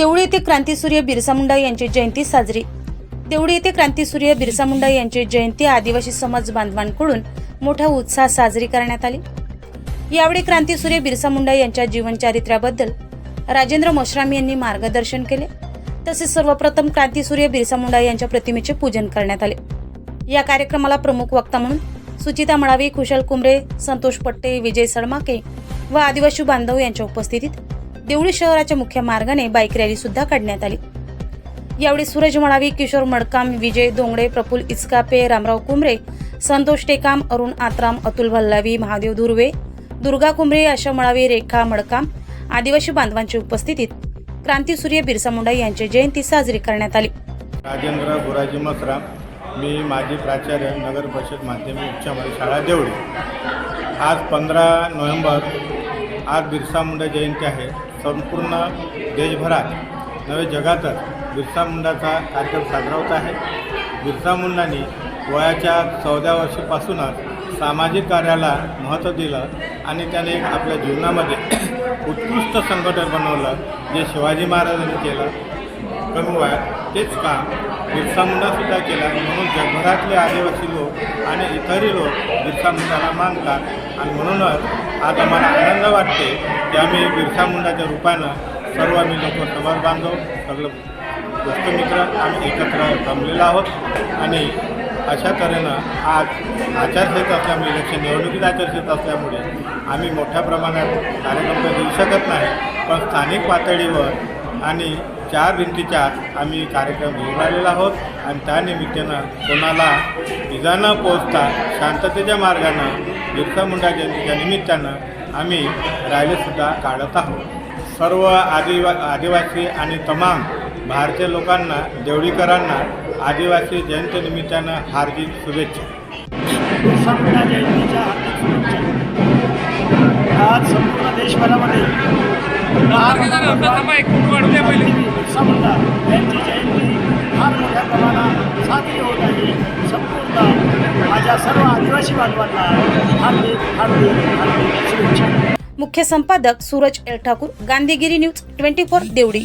देवळी येथे क्रांतीसूर्य बिरसा मुंडा यांची जयंती साजरी. देवळी येथे क्रांतीसूर्य बिरसा मुंडा यांची जयंती आदिवासी समाज बांधवांकडून मोठ्या उत्साहात साजरी करण्यात आली. यावेळी क्रांतीसूर्य बिरसा मुंडा यांच्या जीवनचारित्र्याबद्दल राजेंद्र मोश्राम यांनी मार्गदर्शन केले. तसेच सर्वप्रथम क्रांतीसूर्य बिरसा मुंडा यांच्या प्रतिमेचे पूजन करण्यात आले. या कार्यक्रमाला प्रमुख वक्ता म्हणून सुचिता मळावी कुशल कुंबरे संतोष पट्टे विजय सडमाके व आदिवासी बांधव यांच्या उपस्थितीत देवळी शहराच्या मुख्य मार्गाने बाईक रॅली सुद्धा काढण्यात आली. यावेळी सूरज मळावी किशोर मडकाम विजय दोंगडे प्रफुल इस्कापे रामराव कुंबरे संतोष टेकाम अरुण आत्राम अतुल भल्लावी महादेव धुर्वे दुर्गा कुंबरे आशा मळावी रेखा मडकाम आदिवासी बांधवांच्या उपस्थितीत क्रांतीसूर्य बिरसा मुंडा यांची जयंती साजरी करण्यात आली. राजेंद्र गुराजी मसराम मी माजी प्राचार्य नगर परिषद माध्यमिक उच्च शाळा देवळी. आज पंधरा नोव्हेंबर आज बिरसा मुंडा जयंती आहे. संपूर्ण देशभरात नव्हे जगातच बिरसा मुंडाचा कार्यक्रम साजरा होत आहे. बिरसा मुंडांनी वयाच्या चौदा वर्षापासूनच सामाजिक कार्याला महत्त्व दिलं आणि त्याने एक आपल्या जीवनामध्ये उत्कृष्ट संघटन बनवलं जे शिवाजी महाराजांनी केलं. कमी वयात तेच काम बिरसा मुंडासुद्धा केलं. म्हणून जगभरातले आदिवासी लोक आणि इतरही लोक बिरसा मुंडाला मानतात. आणि म्हणूनच आज आम्हाला आनंद वाटते की आम्ही बिरसा मुंडाच्या रूपानं सर्व आम्ही लोक समाज बांधव सगळं दोस्तमित्र आम्ही एकत्र जमलेलो आहोत. आणि अशा तऱ्हेनं आज आचारसंहिता असल्यामुळे इलेक्शन निवडणुकीत आचारसंहिता असल्यामुळे आम्ही मोठ्या प्रमाणात कार्यक्रम देऊ शकत नाही पण स्थानिक पातळीवर आणि चार भिंतीच्या आत आम्ही कार्यक्रम घेऊन आलेला आहोत आणि त्यानिमित्तानं कोणाला इजा न पोचता शांततेच्या मार्गानं बिरसा मुंडा जयंतीच्या निमित्तानं आम्ही रॅलीसुद्धा काढत आहोत. सर्व आदिवा आदिवासी आणि तमाम भारतीय लोकांना देवळीकरांना आदिवासी जयंतीनिमित्तानं हार्दिक शुभेच्छा. दहा यांची जयंती फार मोठ्या प्रमाणात साजरी होत आहे संपूर्ण माझ्या सर्व आदिवासी बांधवांना हार्दिक हार्दिक हार्दिक शुभेच्छा मुख्य संपादक Suraj L Thakur Gandhigiri news twenty four Devdi.